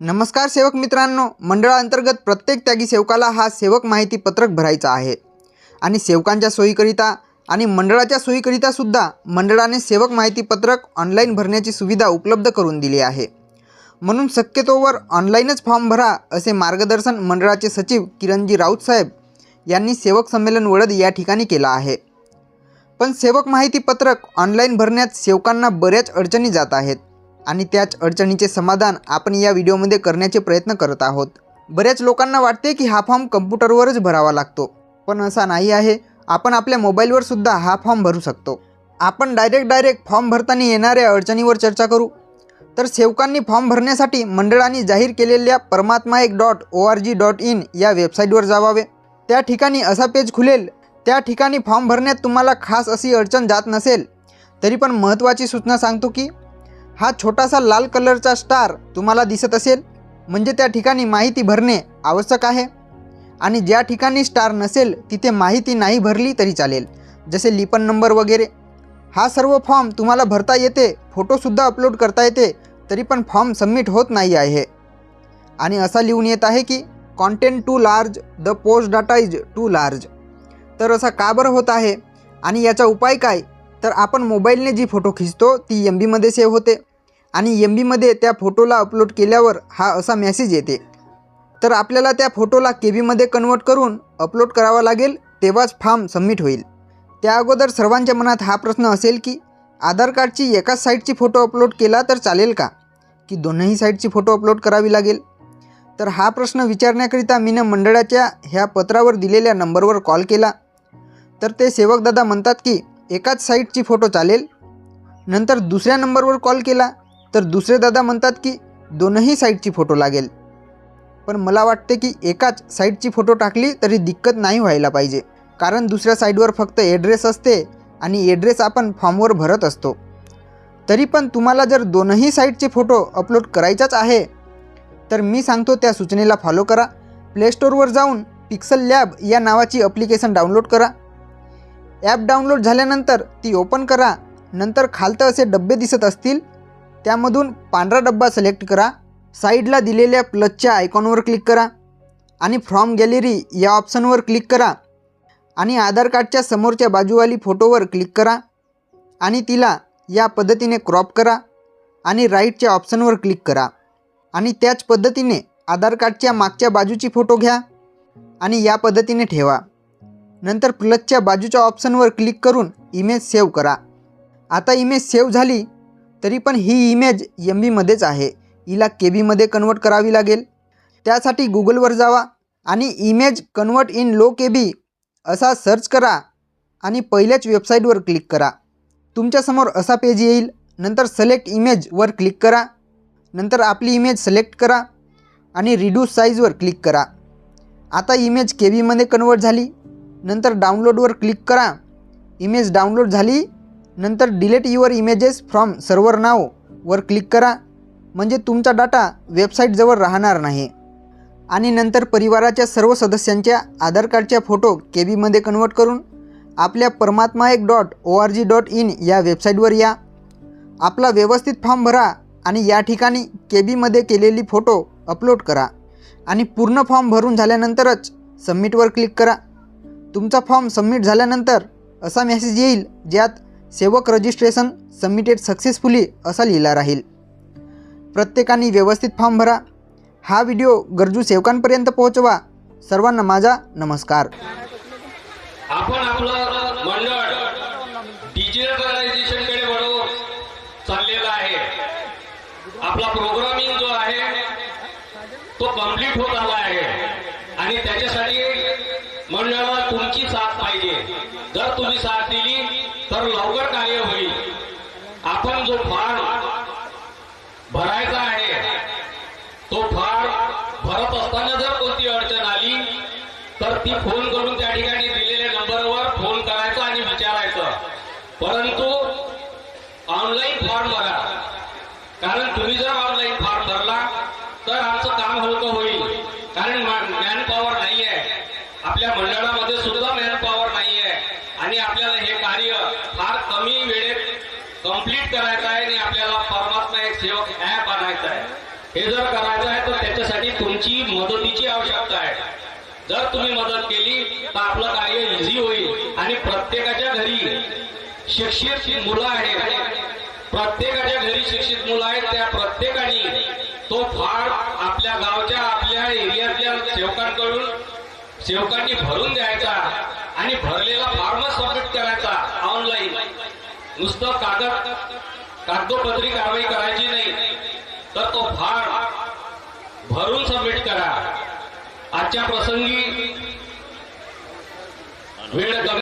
नमस्कार सेवक मित्रांनो. मंडळाअंतर्गत प्रत्येक त्यागी सेवकाला हा सेवक माहिती पत्रक भरायचा आहे. आणि सेवकांच्या सोयीकरिता आणि मंडळाच्या सोयीकरिता सुद्धा मंडळाने सेवक माहिती पत्रक ऑनलाईन भरण्याची सुविधा उपलब्ध करून दिली आहे. म्हणून शक्यतोवर ऑनलाईनच फॉर्म भरा असे मार्गदर्शन मंडळाचे सचिव किरणजी राऊत साहेब यांनी सेवक संमेलन वळद या ठिकाणी केलं आहे. पण सेवक माहिती पत्रक ऑनलाईन भरण्यात सेवकांना बऱ्याच अडचणी जात आहेत. आणि त्याच अडचणीचे समाधान आपण या व्हिडिओमध्ये करण्याचे प्रयत्न करत आहोत. बऱ्याच लोकांना वाटते की हा फॉर्म कम्प्युटरवरच भरावा लागतो. पण असा नाही आहे. आपण आपल्या मोबाईलवर सुद्धा हा फॉर्म भरू शकतो. आपण डायरेक्ट डायरेक्ट फॉर्म भरताना येणाऱ्या अडचणीवर चर्चा करू. तर सेवकांनी फॉर्म भरण्यासाठी मंडळाने जाहीर केलेल्या Parmatma Ek dot O R G dot in या वेबसाईटवर जावावे. त्या ठिकाणी असा पेज खुलेल. त्या ठिकाणी फॉर्म भरण्यात तुम्हाला खास अशी अडचण जात नसेल. तरी पण महत्त्वाची सूचना सांगतो की हा छोटासा लाल कलरचा स्टार तुम्हाला दिसत असेल. म्हणजे त्या ठिकाणी माहिती भरणे आवश्यक आहे. आणि ज्या ठिकाणी स्टार नसेल तिथे माहिती नाही भरली तरी चालेल. जसे लिपन नंबर वगैरे. हा सर्व फॉर्म तुम्हाला भरता येते फोटोसुद्धा अपलोड करता येते तरी पण फॉर्म सबमिट होत नाही आहे. आणि असा लिहून येत आहे की content too large the post data is too large तर असा का बरं होत आहे? आणि याचा उपाय काय? तर आपण मोबाईलने जी फोटो खिचतो ती एम बीमध्ये सेव्ह होते. आणि एम बीमध्ये त्या फोटोला अपलोड केल्यावर हा असा मेसेज येते. तर आपल्याला त्या फोटोला के बीमध्ये कन्वर्ट करून अपलोड करावा लागेल तेव्हाच फॉर्म सबमिट होईल. त्या अगोदर सर्वांच्या मनात हा प्रश्न असेल की आधार कार्डची एकाच साईटची फोटो अपलोड केला तर चालेल का? की दोनही साईटची फोटो अपलोड करावी लागेल? तर हा प्रश्न विचारण्याकरिता मीनं मंडळाच्या ह्या पत्रावर दिलेल्या नंबरवर कॉल केला. तर ते सेवकदादा म्हणतात की एकाच साईटची फोटो चालेल. नंतर दुसऱ्या नंबरवर कॉल केला. तर दुसरे दादा म्हणतात की दोनही साईटची फोटो लागेल. पण मला वाटते की एकाच साईडची फोटो टाकली तरी दिक्कत नाही व्हायला पाहिजे. कारण दुसऱ्या साईडवर फक्त ॲड्रेस असते आणि ॲड्रेस आपण फॉर्मवर भरत असतो. तरी पण तुम्हाला जर दोनही साईटचे फोटो अपलोड करायचाच आहे तर मी सांगतो त्या सूचनेला फॉलो करा. प्लेस्टोरवर जाऊन पिक्सल लॅब या नावाची अप्लिकेशन डाउनलोड करा. ॲप डाउनलोड झाल्यानंतर ती ओपन करा. नंतर खालतं असे डब्बे दिसत असतील त्यामधून पांढरा डब्बा सिलेक्ट करा साईडला दिलेल्या प्लसच्या आयकॉनवर क्लिक करा आणि फ्रॉम गॅलरी या ऑप्शनवर क्लिक करा आणि आधार कार्डच्या समोरच्या बाजूवाली फोटोवर क्लिक करा आणि तिला या पद्धतीने क्रॉप करा आणि राईटच्या ऑप्शनवर क्लिक करा आणि त्याच पद्धतीने आधार कार्डच्या मागच्या बाजूची फोटो घ्या आणि या पद्धतीने ठेवा. नंतर प्लसच्या बाजूच्या ऑप्शनवर क्लिक करून इमेज सेव्ह करा. आता इमेज सेव्ह झाली तरी पण ही इमेज एम बीमध्येच आहे. हिला के बीमध्ये कन्वर्ट करावी लागेल. त्यासाठी गुगलवर जावा आणि image convert in low K B असा सर्च करा आणि पहिल्याच वेबसाईटवर क्लिक करा. तुमच्यासमोर असा पेज येईल. नंतर सलेक्ट इमेजवर क्लिक करा. नंतर आपली इमेज सिलेक्ट करा आणि रिड्यूस साईजवर क्लिक करा. आता इमेज के बीमध्ये कन्वर्ट झाली. नंतर डाउनलोडवर क्लिक करा. इमेज डाउनलोड झाली. नंतर delete your images from server नाव वर क्लिक करा. म्हणजे तुमचा डाटा वेबसाईटजवळ राहणार नाही. आणि नंतर परिवाराच्या सर्व सदस्यांच्या आधार कार्डच्या फोटो के बीमध्ये कन्वर्ट करून आपल्या Parmatma Ek dot O R G dot in या वेबसाईटवर या. आपला व्यवस्थित फॉर्म भरा आणि या ठिकाणी के बीमध्ये केलेली फोटो अपलोड करा. आणि पूर्ण फॉर्म भरून झाल्यानंतरच सबमिटवर क्लिक करा. तुमचा फॉर्म सबमिट झाल्यानंतर असा मेसेज येईल ज्यात सेवक रजिस्ट्रेशन सबमिटेड सक्सेसफुली असा लिहिला राहील. प्रत्येकाने व्यवस्थित फॉर्म भरा. हा व्हिडिओ गरजू सेवकांपर्यंत पोहोचवा. सर्वांना माझा नमस्कार. आपण आपलं मंडळ डिजिटलायझेशनकडे चाललेला आहे. आपला प्रोग्रामिंग जो आहे तो कंप्लीट होत आला आहे. आणि त्याच्यासाठी मंडळाला तुमची साथ पाहिजे. जर तुम्ही साथ दिली तर लवकर कार्य होईल. आपण जो फॉर्म भरायचा आहे तो फॉर्म भरत असताना जर कोणती अडचण आली तर ती फोन करून त्या ठिकाणी दिलेल्या नंबरवर फोन करायचा आणि विचारायचं. परंतु ऑनलाईन फॉर्म भरा. कारण तुम्ही जर ऑनलाईन फॉर्म भरला तर आमचं काम हलकं होईल. कारण मॅन पॉवर नाही आहे आपल्या मंडळामध्ये सुद्धा मॅन पॉवर नाही आहे आणि आपल्याला हे कार्य फार कंप्लीट करायचं आहे आणि आपल्याला परमात्मा एक सेवक ऍप आणायचा आहे. हे जर करायचं आहे तर त्याच्यासाठी तुमची मदतीची आवश्यकता आहे. जर तुम्ही मदत केली तर आपलं कार्य इझी होईल. आणि प्रत्येकाच्या घरी शिक्षित मुलं आहेत. प्रत्येकाच्या घरी शिक्षित मुलं आहेत त्या प्रत्येकाने तो फार आपल्या गावच्या आपल्या एरियातल्या सेवकांकडून सेवकांनी भरून द्यायचा आणि भरलेला फॉर्मच सबमिट करायचा ऑनलाईन नुसतं कागद कागदोपत्री कारवाई करायची नाही. तर तो फार भरून सबमिट करा. आजच्या प्रसंगी वेळ कमी